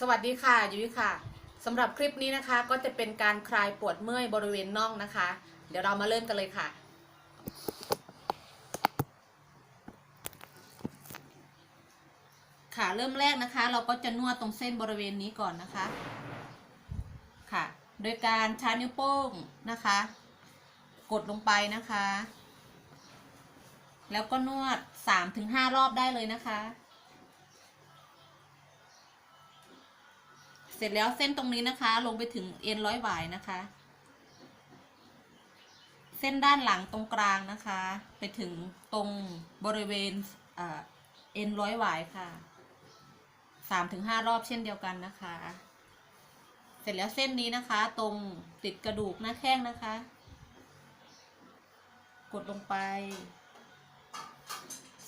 สวัสดีค่ะยุ้ยค่ะสำหรับคลิปนี้นะคะก็จะเป็นการคลายปวดเมื่อยบริเวณน่องนะคะ เดี๋ยวเรามาเริ่มกันเลยค่ะ ค่ะเริ่มแรกนะคะ เราก็จะนวดตรงเส้นบริเวณนี้ก่อนนะคะค่ะ โดยการใช้นิ้วโป้งนะคะ กดลงไปนะคะ แล้วก็นวด 3-5 รอบได้เลยนะคะ เสร็จแล้วเส้นตรงนี้นะคะ ลงไปถึงเอ็นร้อยหวายนะคะ เส้นด้านหลังตรงกลางนะคะ ไปถึงตรงบริเวณเอ็นร้อยหวายค่ะสามถึงห้ารอบเช่นเดียวกันนะคะ เสร็จแล้วเส้นนี้นะคะ ตรงติดกระดูกหน้าแข้งนะคะ กดลงไป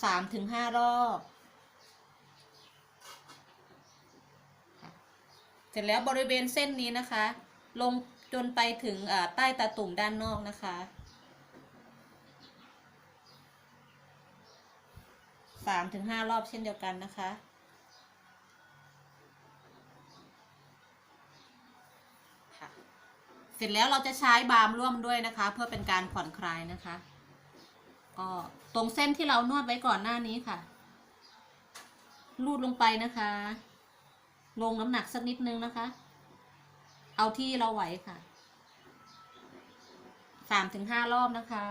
สามถึงห้ารอบ เส ร็จแล้วบริเวณเส้นนี้นะคะ ลงจนไปถึงใต้ตาตุ่มด้านนอกนะคะ สามถึงห้ารอบเช่นเดียวกันนะคะค่ะเสร็จแล้วเราจะใช้บาล์มร่วมด้วยนะคะ เพื่อเป็นการผ่อนคลายนะคะ ก็ตรงเส้นที่เรานวดไว้ก่อนหน้านี้ค่ะ ลูดลงไปนะคะ ลงน้ำหนักสักนิดนึงนะคะ เอาที่เราไหวค่ะสามถึงห้ารอบนะคะ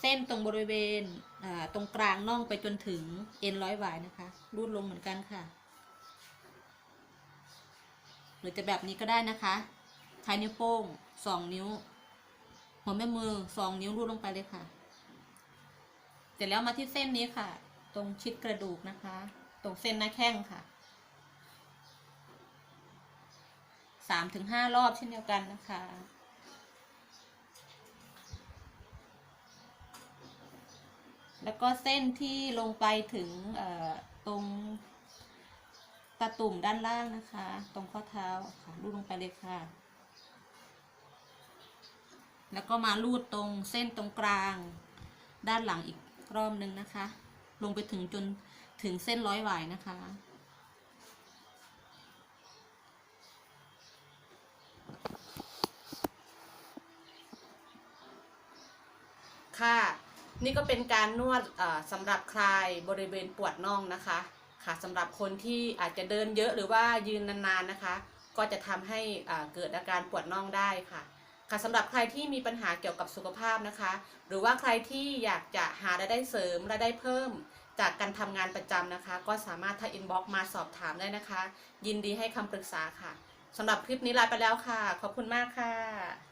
เส้นตรงบริเวณอ่าตรงกลางน่องไปจนถึงเอ็นร้อยหวายนะคะ รูดลงเหมือนกันค่ะ หรือจะแบบนี้ก็ได้นะคะใช้นิ้วโป้งสองนิ้ว หัวแม่มือสองนิ้วรูดลงไปเลยค่ะ เสร็จแล้วมาที่เส้นนี้ค่ะ ตรงชิดกระดูกนะคะ ตรงเส้นหน้าแข้งค่ะสามถึงห้ารอบเช่นเดียวกันนะคะแล้วก็เส้นที่ลงไปถึงตรงตะตุ่มด้านล่างนะคะ ตรงข้อเท้าค่ะลูดลงไปเลยค่ะ แล้วก็มาลูดตรงเส้นตรงกลาง ด้านหลังอีกรอบนึงนะคะ ลงไปถึงจนถึงเส้นร้อยหวายนะคะ ค่ะ นี่ก็เป็นการนวดสำหรับคลายบริเวณปวดน่องนะคะ ค่ะสำหรับคนที่อาจจะเดินเยอะหรือว่ายืนนานๆนะคะ ก็จะทำให้เกิดอาการปวดน่องได้ค่ะ ค่ะสำหรับใครที่มีปัญหาเกี่ยวกับสุขภาพนะคะ หรือว่าใครที่อยากจะหารายได้เสริมรายได้เพิ่ม จากการทำงานประจำนะคะ ก็สามารถทักอินบ็อกมาสอบถามได้นะคะ ยินดีให้คำปรึกษาค่ะสำหรับคลิปนี้ลาไปแล้วค่ะ ขอบคุณมากค่ะ